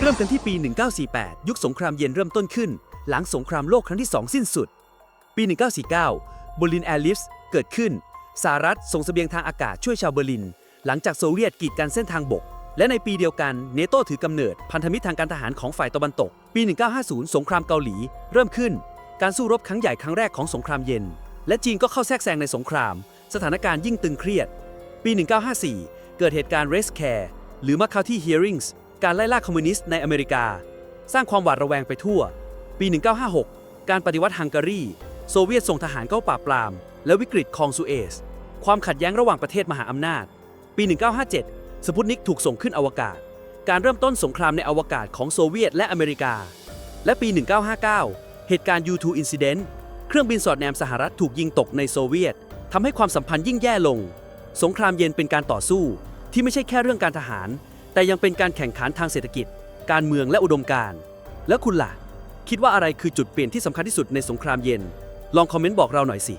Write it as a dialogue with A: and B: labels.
A: เริ่มกันที่ปี 1948 ยุคสงครามเย็นเริ่มต้นขึ้น หลังสงครามโลกครั้งที่ 2 สิ้นสุด ปี 1949 เบอร์ลินแอร์ลิฟส์เกิดขึ้นสหรัฐส่งเสบียงทางอากาศช่วยชาวเบอร์ลิน หลังจากโซเวียตกีดกันเส้นทางบก และในปีเดียวกันเนโตถือกำเนิดพันธมิตรทางการทหารของฝ่ายตะวันตก ปี 1950 สงครามเกาหลี เริ่มขึ้น การสู้รบครั้งใหญ่ครั้งแรกของสงครามเย็น และจีนก็เข้าแทรกแซงในสงคราม สถานการณ์ยิ่งตึงเครียด ปี 1954 เกิดเหตุการณ์ Race Care หรือ McCarthy Hearings การไล่ล่าคอมมิวนิสต์ในอเมริกา สร้างความหวาดระแวงไปทั่ว ปี 1956 การปฏิวัติฮังการี โซเวียตส่งทหารเข้าปราบปราม และวิกฤตคลองสุเอซความขัดแย้งระหว่างประเทศมหาอำนาจ ปี 1957 สปุตนิกถูกส่งขึ้นอวกาศ การเริ่มต้นสงครามในอวกาศของโซเวียตและอเมริกา และปี 1959 เหตุการณ์ U2 Incident เครื่องบินสอดแนมสหรัฐถูกยิงตกในโซเวียตทำให้ความสัมพันธ์ยิ่งแย่ลง สงครามเย็นเป็นการต่อสู้ที่ไม่ใช่แค่เรื่องการทหาร แต่ยังเป็นการแข่งขันทางเศรษฐกิจ การเมืองและอุดมการณ์แล้วคุณล่ะ คิดว่าอะไรคือจุดเปลี่ยนที่สำคัญที่สุดในสงครามเย็น ลองคอมเมนต์บอกเราหน่อยสิ